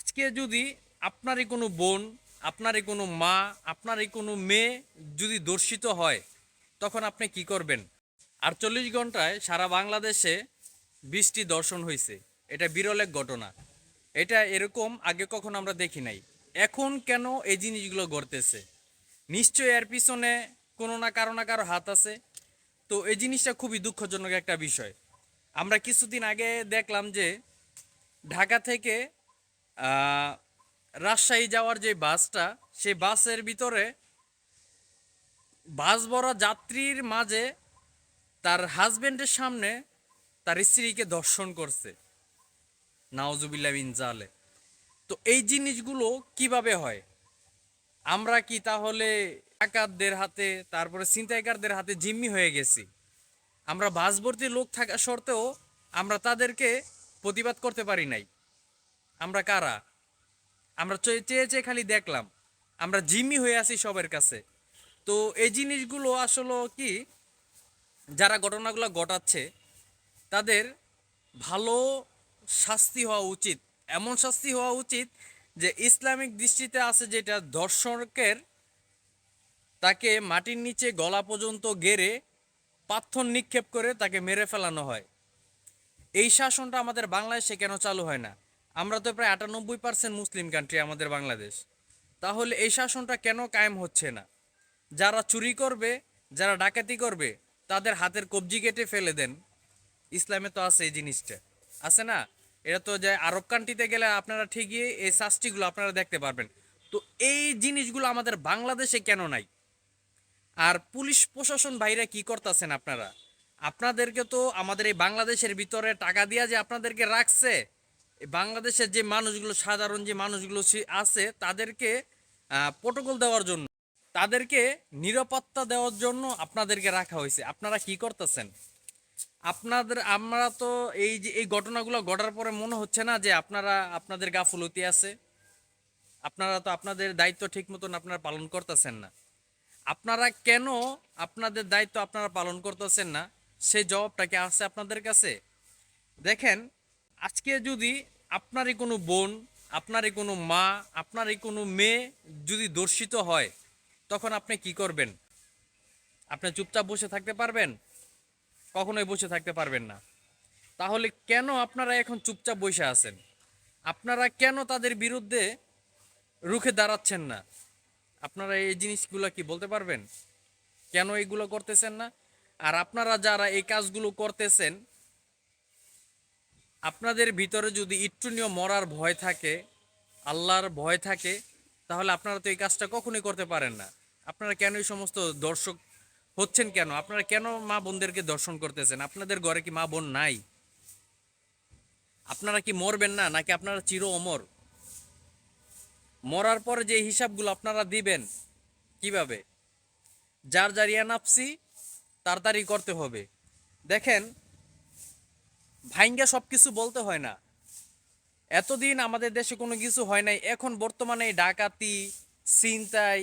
আজকে যদি আপনারই কোনো বোন, আপনারই কোনো মা, আপনারই কোনো মেয়ে যদি দর্শিত হয়, তখন আপনি কি করবেন? আটচল্লিশ ঘন্টায় সারা বাংলাদেশে বৃষ্টি দর্শন হয়েছে এটা বিরল এক ঘটনা। এটা এরকম আগে কখনো আমরা দেখি নাই। এখন কেন এই জিনিসগুলো ঘটতেছে? নিশ্চয়ই এর পিছনে কোনো না কারও না কারও হাত আছে। তো এই জিনিসটা খুবই দুঃখজনক একটা বিষয়। আমরা কিছুদিন আগে দেখলাম যে ঢাকা থেকে রাজশাহী যাওয়ার যে বাসটা, সেই বাসের ভিতরে বাস ভরা যাত্রীর মাঝে তার হাজবেন্ডের সামনে তার স্ত্রীকে দর্শন করছে। নাওজুবিল্লা বিন জালে। তো এই জিনিসগুলো কীভাবে হয়? আমরা কি তাহলে ডাকাতদের হাতে, তারপরে ছিনতাইকারদের হাতে জিম্মি হয়ে গেছি? আমরা বাস ভর্তি লোক থাকা সত্ত্বেও আমরা তাদেরকে প্রতিবাদ করতে পারি নাই। আমরা কারা? আমরা চেয়ে চেয়ে খালি দেখলাম। আমরা জিম্মি হয়ে আছি সবার কাছে। তো এই জিনিসগুলো আসলে কি? যারা ঘটনাগুলো ঘটাচ্ছে, তাদের ভালো শাস্তি হওয়া উচিত। এমন শাস্তি হওয়া উচিত যে ইসলামিক দৃষ্টিতে আছে যেটা দর্শকের তাকে মাটির নিচে গলা পর্যন্ত গেড়ে পাথর নিক্ষেপ করে তাকে মেরে ফেলানো হয়। এই শাসনটা আমাদের বাংলাদেশে কেন চালু হয় না? আমরা তো প্রায় আটানব্বই পার্সেন্ট মুসলিম কান্ট্রি আমাদের বাংলাদেশ। তাহলে এই শাসনটা কেন কায়েম হচ্ছে না? যারা চুরি করবে, যারা ডাকাতি করবে, তাদের হাতের কবজি কেটে ফেলে দেন। ইসলামে তো আছে এই জিনিসটা। আছে না? এটা তো যে আরব কান্ট্রিতে গেলে আপনারা ঠিকই এই শাস্তিগুলো আপনারা দেখতে পারবেন। তো এই জিনিসগুলো আমাদের বাংলাদেশে কেন নাই? আর পুলিশ প্রশাসন বাইরে কি করতেছেন আপনারা? আপনাদেরকে তো আমাদের এই বাংলাদেশের ভিতরে টাকা দিয়া যে আপনাদেরকে রাখছে বাংলাদেশের যে মানুষগুলো, সাধারণ যে মানুষগুলো আছে, তাদেরকে প্রোটোকল দেওয়ার জন্য, তাদেরকে নিরাপত্তা দেওয়ার জন্য আপনাদেরকে রাখা হয়েছে। আপনারা কি করতেছেন? আপনাদের, আমরা তো এই যে, এই ঘটনাগুলো ঘটার পরে মনে হচ্ছে না যে আপনারা, আপনাদের গাফুলতি আছে। আপনারা তো আপনাদের দায়িত্ব ঠিক মতন আপনারা পালন করতেছেন না। আপনারা কেন আপনাদের দায়িত্ব আপনারা পালন করতেছেন না? সেই জবাবটা কি আছে আপনাদের কাছে? দেখেন আজকে যদি আপনারই কোনো বোন, আপনারই কোনো মা, আপনারই কোনো মেয়ে যদি দর্শিত হয়, তখন আপনি কি করবেন? আপনি চুপচাপ বসে থাকতে পারবেন? কখনোই বসে থাকতে পারবেন না। তাহলে কেন আপনারা এখন চুপচাপ বসে আছেন? আপনারা কেন তাদের বিরুদ্ধে রুখে দাঁড়াচ্ছেন না? আপনারা এই জিনিসগুলো কি বলতে পারবেন? কেন এইগুলো করতেছেন না? আর আপনারা যারা এই কাজগুলো করতেছেন আপনাদের ভিতরে যদি একটুনিও মরার ভয় থাকে, আল্লাহর ভয় থাকে, তাহলে আপনারা তো এই কাজটা কখনোই করতে পারেন না। আপনারা কেন এই সমস্ত দর্শক হচ্ছেন কেন? আপনারা কেন মা বোনদেরকে দর্শন করতেছেন? আপনাদের ঘরে কি মা বোন নাই? আপনারা কি মরবেন না, নাকি আপনারা চির অমর? মরার পরে যে হিসাবগুলো আপনারা দিবেন, কীভাবে? যার যার ইয়া নাপসি তাড়াতাড়ি করতে হবে। দেখেন ভাইঙ্গা সব কিছু বলতে হয় না। এতদিন আমাদের দেশে কোনো কিছু হয় নাই, এখন বর্তমানে ডাকাতি, ছিনতাই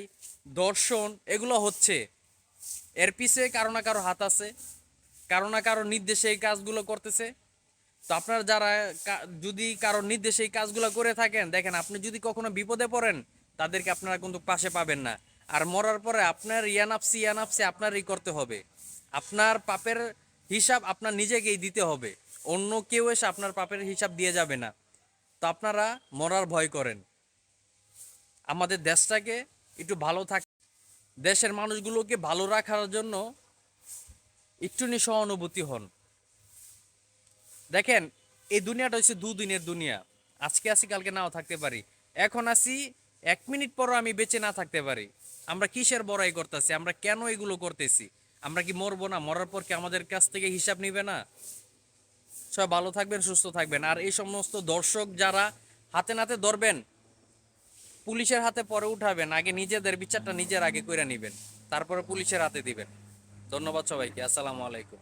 দর্শন এগুলো হচ্ছে। এর পিছে কারও না কারও হাত আছে, কারও না কারও নির্দেশে এই কাজগুলো করতেছে। তো আপনার যারা যদি কারও নির্দেশে এই কাজগুলো করে থাকেন, দেখেন আপনি যদি কখনো বিপদে পড়েন, তাদেরকে আপনারা কিন্তু পাশে পাবেন না। আর মরার পরে আপনার ইয়ানাপসি ইয়ানাপসি আপনারই করতে হবে। আপনার পাপের হিসাব আপনার নিজেকেই দিতে হবে। অন্য কেউ এসে আপনার পাপের হিসাব দিয়ে যাবে না। তো আপনারা মরার ভয় করেন। আমাদের দেশটাকে একটু ভালো থাক, দেশের মানুষগুলোকে ভালো রাখার জন্য একটুনি সহানুভূতি হন। দেখেন, এই দুনিয়াটা হচ্ছে দুদিনের দুনিয়া। আজকে আসি কালকে নাও থাকতে পারি। এখন আসি এক মিনিট পরও আমি বেঁচে না থাকতে পারি। আমরা কিসের বড়াই করতেছি? আমরা কেন এগুলো করতেছি? আমরা কি মরবো না? মরার পর কি আমাদের কাছ থেকে হিসাব নিবে না? সবাই ভালো থাকবেন, সুস্থ থাকবেন। আর এই সমস্ত দর্শক যারা হাতে নাতে ধরবেন, পুলিশের হাতে পরে উঠাবেন, আগে নিজেদের বিচারটা নিজের আগে করে নিবেন, তারপরে পুলিশের হাতে দিবেন। ধন্যবাদ সবাইকে, আসসালামু আলাইকুম।